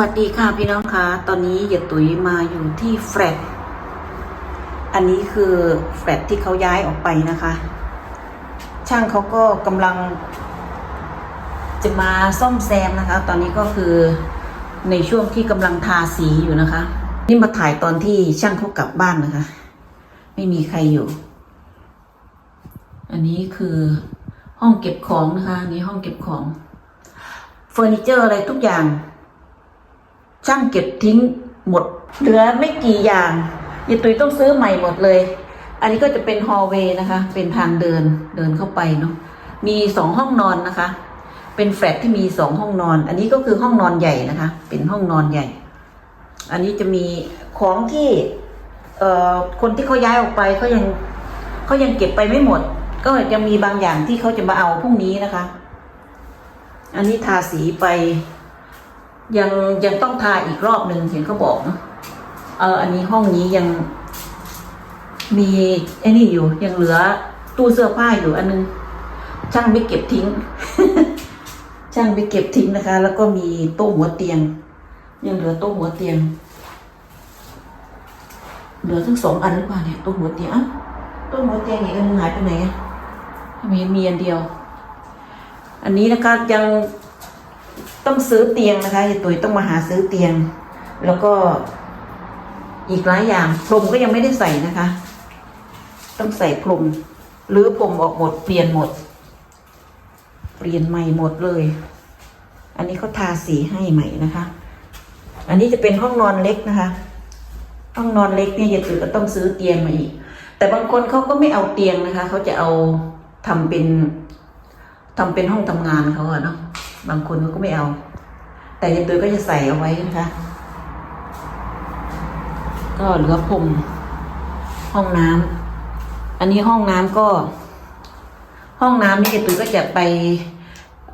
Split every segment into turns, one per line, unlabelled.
วัสดีค่ะพี่น้องคะตอนนี้ยายตุ๋ยมาอยู่ที่แฟลตอันนี้คือแฟลตที่เขาย้ายออกไปนะคะ ช่างเขาก็กำลัง จะมาซ่อมแซมนะคะ ตอนนี้ก็คือในช่วงที่กำลังทาสีอยู่นะคะ นี่มาถ่ายตอนที่ช่างเขากลับบ้านนะคะ ไม่มีใครอยู่ อันนี้คือห้องเก็บของนะคะนนี้ห้องเก็บของเฟอร์นิเจอร์อะไรทุกอย่าง ช่างเก็บทิ้งหมด เหลือไม่กี่อย่างยายตุยต้องซื้อใหม่หมดเลย อันนี้ก็จะเป็นฮอลเวย์นะคะ เป็นทางเดินเดินเข้าไปเนาะ มีสองห้องนอนนะคะ เป็นแฟลตที่มีสองห้องนอน อันนี้ก็คือห้องนอนใหญ่นะคะ เป็นห้องนอนใหญ่ อันนี้จะมีของที่เอ่อคนที่เขาย้ายออกไปเขายังเขายังเก็บไปไม่หมด ก็จะมีบางอย่างที่เขาจะมาเอาพรุ่งนี้นะคะ อันนี้ทาสีไป ยังยังต้องทาอีกรอบหนึ่งเห็นเขาบอกนะเออ อันนี้ห้องนี้ยังมีไอ้นี่อยู่ยังเหลือตู้เสื้อผ้าอยู่อันนึง ช่างไม่เก็บทิ้ง ช่างไม่เก็บทิ้งนะคะ แล้วก็มีโต๊ะหัวเตียง ยังเหลือโต๊ะหัวเตียง เหลือทั้งสองอันหรือเปล่าเนี่ยโต๊ะหัวเตียงอะโต๊ะหัวเตียงอีกอันหายไปไหนอะทำไมมีอันเดียว อันนี้นะคะยัง ต้องซื้อเตียงนะคะยายตุ๋ยต้องมาหาซื้อเตียง แล้วก็อีกหลายอย่างพรมก็ยังไม่ได้ใส่นะคะ ต้องใส่พรมหรือพรมออกหมดเปลี่ยนหมด เปลี่ยนใหม่หมดเลย อันนี้เขาทาสีให้ใหม่นะคะ อันนี้จะเป็นห้องนอนเล็กนะคะ ห้องนอนเล็กเนี่ยยายตุ๋ยก็ต้องซื้อเตียงมาอีก แต่บางคนเขาก็ไม่เอาเตียงนะคะเขาจะเอาทำเป็นทำเป็นห้องทำงานเขาอะเนาะ บางคนก็ไม่เอา แต่ยายตุ้ยก็จะใส่เอาไว้นะคะ ก็เหลือพรมห้องน้ำอันนี้ห้องน้ำก็ ห้องน้ำนี่ยายตุ้ยก็จะไป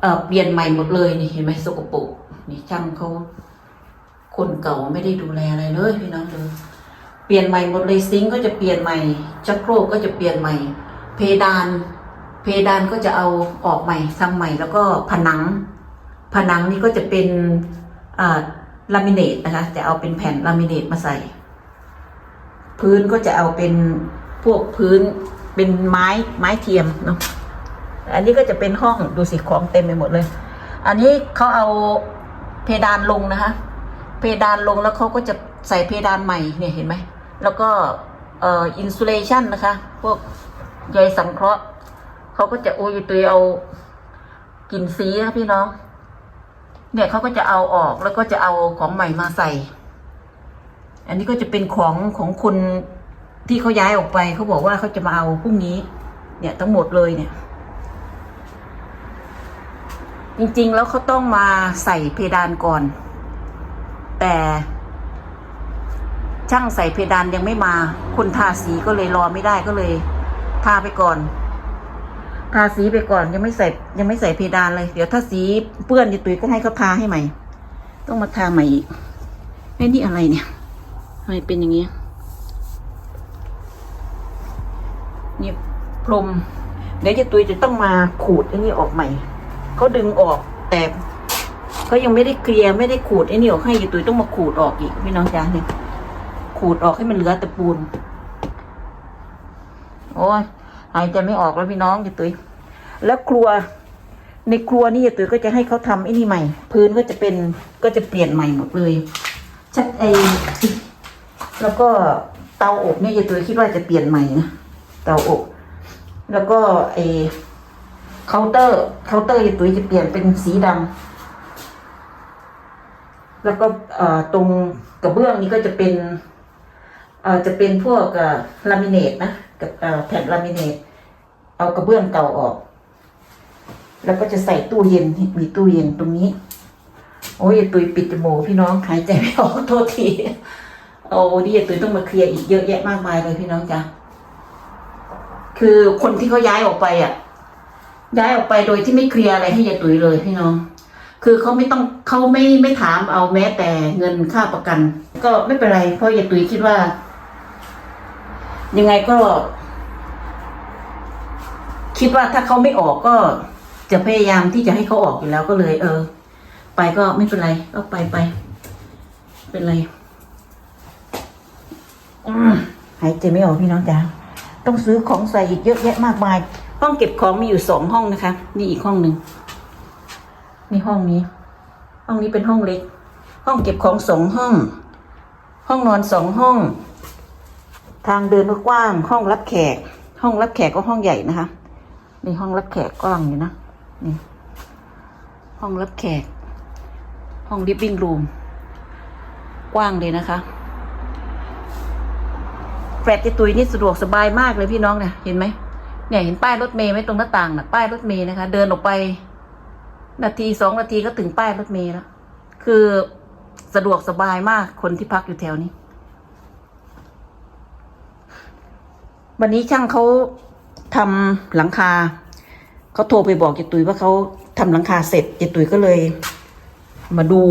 เอ่อเปลี่ยนใหม่หมดเลยนี่เห็นไหมสกปรกนี่ช่างเขาคนเก่าไม่ได้ดูแลอะไรเลยพี่น้องเลยเปลี่ยนใหม่หมดเลยซิงก์ก็จะเปลี่ยนใหม่ชักโครกก็จะเปลี่ยนใหม่ เพดาน เพดานก็จะเอาออกใหม่ทำใหม่แล้วก็ผนัง ผนังนี่ก็จะเป็นลามิเนตนะคะจะเอาเป็นแผ่นลามิเนตมาใส่ พื้นก็จะเอาเป็นพวกพื้นเป็นไม้ไม้เทียมเนาะอันนี้ก็จะเป็นห้องดูสิของเต็มไปหมดเลย อันนี้เขาเอาเพดานลงนะคะ เพดานลงแล้วเขาก็จะใส่เพดานใหม่เนี่ยเห็นไหม แล้วก็เอ่ออินซูเลชันนะคะ พวกใยสังเคราะห์เขาก็จะโอ้ยตัวเอากลิ่นสีนะพี่น้อง เนี่ยเขาก็จะเอาออกแล้วก็จะเอาของใหม่มาใส่ อันนี้ก็จะเป็นของของคนที่เขาย้ายออกไปเขาบอกว่าเขาจะมาเอาพรุ่งนี้ เนี่ยทั้งหมดเลยเนี่ย จริงๆแล้วเขาต้องมาใส่เพดานก่อน แต่ช่างใส่เพดานยังไม่มา คนทาสีก็เลยรอไม่ได้ก็เลย ทาไปก่อน ทาสีไปก่อนยังไม่ใส่ยังไม่ใส่เพดานเลย เดี๋ยวถ้าสีเปื้อนยายตุ๋ยก็ให้เขาทาให้ใหม่ ต้องมาทาใหม่อีกไอ้นี่อะไรเนี่ยทำไมเป็นอย่างนี้เนี่ยพรมเดี๋ยวยายตุ๋ยจะต้องมาขูดไอ้นี่ออกใหม่เขาดึงออกแต่เขายังไม่ได้เคลียร์ไม่ได้ขูดไอ้นี่ออกให้ยายตุยต้องมาขูดออกอีกพี่น้องจ้าเนี่ยขูดออกให้มันเหลือแต่ปูน โอ้ย หายใจไม่ออกแล้วพี่น้องยายตุ๋ยแล้วครัว ในครัวนี่ยายตุ๋ยก็จะให้เขาทำไอ้นี่ใหม่ พื้นก็จะเป็นก็จะเปลี่ยนใหม่หมดเลยชักไอแล้วก็เตาอบเนี่ยยายตุ๋ยคิดว่าจะเปลี่ยนใหม่นะเตาอบแล้วก็ไอเคาน์เตอร์เคาน์เตอร์ยายตุ๋ยจะเปลี่ยนเป็นสีดำแล้วก็ตรงกระเบื้องนี้ก็จะเป็นจะเป็นพวกลามิเนตนะ แผ่นลามิเนตเอากระเบื้องเก่าออก แล้วก็จะใส่ตู้เย็นมีตู้เย็นตรงนี้ โอ้ยตุยปิดจมูกพี่น้องหายใจไม่ออกโทษทีโอ้ดิยายตุยต้องมาเคลียร์อีกเยอะแยะมากมายเลยพี่น้องจ้ะคือคนที่เขาย้ายออกไปอะ ย้ายออกไปโดยที่ไม่เคลียร์อะไรให้ยายตุยเลยพี่น้องคือเขาไม่ต้องเขาไม่ไม่ถามเอาแม้แต่เงินค่าประกัน ก็ไม่เป็นไรเพราะยายตุยคิดว่า ยังไงก็ คิดว่าถ้าเขาไม่ออกก็จะพยายามที่จะให้เขาออกอยู่แล้วก็เลย เออ ไปก็ไม่เป็นไร ก็ไปไป เป็นไรหายใจไม่ออกพี่น้องจ๋าต้องซื้อของใส่อีกเยอะแยะมากมาย ห้องเก็บของมีอยู่สองห้องนะคะ นี่อีกห้องหนึ่งนี่ห้องนี้ ห้องนี้เป็นห้องเล็ก ห้องเก็บของสองห้อง ห้องนอนสองห้อง ทางเดินก็กว้าง ห้องรับแขก ห้องรับแขกก็ห้องใหญ่นะคะนี่ห้องรับแขกกว้างอยู่นะนี่ห้องรับแขก ห้องลิฟวิ่งรูมกว้างเลยนะคะแฟลตตุยนี่สะดวกสบายมากเลยพี่น้องเนี่ยเห็นไหมเนี่ยเห็นป้ายรถเมย์ไหมตรงหน้าต่างน่ะป้ายรถเมย์นะคะ เดินออกไป นาทีสองนาทีก็ถึงป้ายรถเมย์แล้วคือสะดวกสบายมากคนที่พักอยู่แถวนี้ วันนี้ช่างเขาทำหลังคาเขาโทรไปบอกเจตุยว่าเขาทำหลังคาเสร็จเจตุยก็เลย มาดู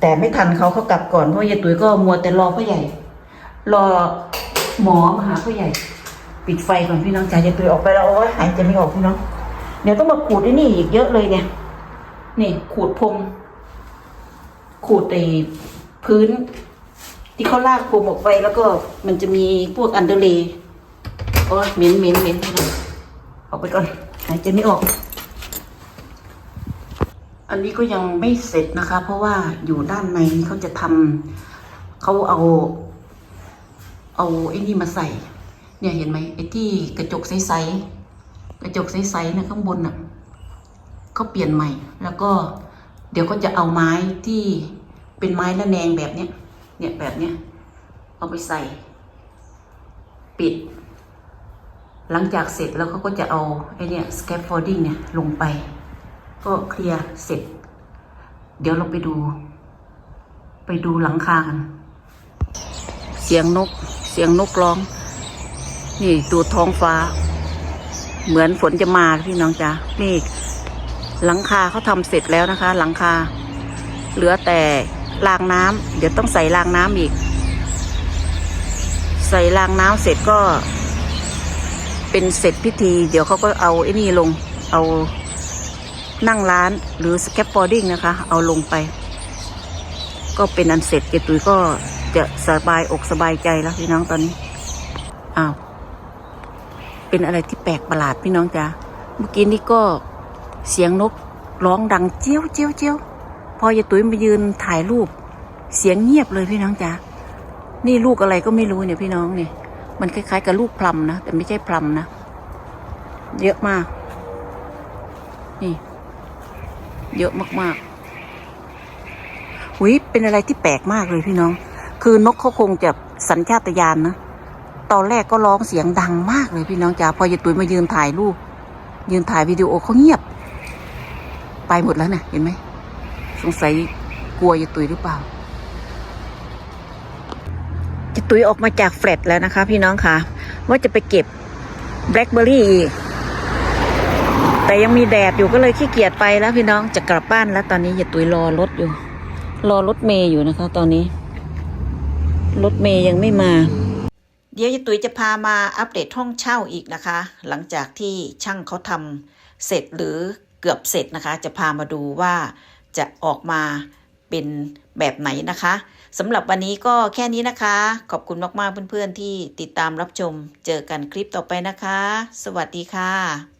แต่ไม่ทันเขาเขากลับก่อนเพราะเจตุยก็มัวแต่รอพ่อใหญ่ รอหมอมาหาพ่อใหญ่ ปิดไฟก่อนพี่น้องจ๋าเจตุยออกไปแล้วโอ้ยหายใจไม่ออกพี่น้องเดี๋ยวต้องมาขูดไอ้นี่อีกเยอะเลยเนี่ย นี่ขูดพรมขูดไอ้พื้น ที่เขาลากพรมออกไปแล้วก็มันจะมีพวกอันเดอร์เลย์ โอ้ยหม็นหม็นหม็นพี่น้อออกไปก่อนหายใจไม่ออก อันนี้ก็ยังไม่เสร็จนะคะ เพราะว่าอยู่ด้านในเขาจะทำเขาเอา เอาไอ้นี่มาใส่ เนี่ยเห็นไหมไอ้ที่กระจกใสๆกระจกใสๆนะข้างบนน่ะเขาเปลี่ยนใหม่ แล้วก็เดี๋ยวก็จะเอาไม้ที่เป็นไม้ละแนงแบบเนี้ยเนี่ยแบบเนี้ยเอาไปใส่ ปิด หลังจากเสร็จแล้วเขาก็จะเอาไอเนี่ย scaffolding เนี่ยลงไป ก็เคลียร์เสร็จ เดี๋ยวเราไปดู ไปดูหลังคากันเสียงนก เสียงนกร้อง นี่ดูท้องฟ้า เหมือนฝนจะมาพี่น้องจ๋าเมฆหลังคาเขาทำเสร็จแล้วนะคะ หลังคา เหลือแต่รางน้ำเดี๋ยวต้องใส่รางน้ำอีก ใส่รางน้ำเสร็จก็ เป็นเสร็จพิธี เดี๋ยวเขาก็เอาไอ้นี่ลง เอานั่งร้านหรือสแคป f อร์ดิ้งนะคะ เอาลงไป ก็เป็นอันเสร็จเกตุยก็จะสบายอกสบายใจแล้วพี่น้องตอนนี้อ้าวเป็นอะไรที่แปลกประหลาดพี่น้องจ้าเมื่อกี้นี้ก็เสียงนกร้องดังเจียวเจียวเจียวพอยายตุ้ยมายืนถ่ายรูป เสียงเงียบเลยพี่น้องจ๋านี่ลูกอะไรก็ไม่รู้เนี่ยพี่น้องเนี่ย มันคล้ายๆ กับลูกพลัมนะ แต่ไม่ใช่พลัมนะ เยอะมาก นี่ เยอะมากๆหุยเป็นอะไรที่แปลกมากเลยพี่น้อง คือนกเขาคงจะสัญชาตญาณนะ ตอนแรกก็ร้องเสียงดังมากเลยพี่น้องจ๋า พอยายตุยมายืนถ่ายรูป ยืนถ่ายวิดีโอเขาเงียบ ไปหมดแล้วนะ่ะ เห็นไหม สงสัยกลัวยายตุยหรือเปล่า ยายตุยออกมาจากแฟลตแล้วนะคะ พี่น้องคะว่าจะไปเก็บแบล็คเบอร์รี่อีก แต่ยังมีแดดอยู่ก็เลยขี้เกียจไปแล้วพี่น้องจะกลับบ้านแล้วตอนนี้ยายตุยรอรถอยู่ รอรถเมย์อยู่นะคะ ตอนนี้ รถเมย์ยังไม่มา เดี๋ยวยายตุ๋ยจะพามาอัปเดตห้องเช่าอีกนะคะ หลังจากที่ช่างเขาทำเสร็จหรือเกือบเสร็จนะคะ จะพามาดูว่าจะออกมาเป็นแบบไหนนะคะ สำหรับวันนี้ก็แค่นี้นะคะ ขอบคุณมากๆเพื่อนๆที่ติดตามรับชม เจอกันคลิปต่อไปนะคะ สวัสดีค่ะ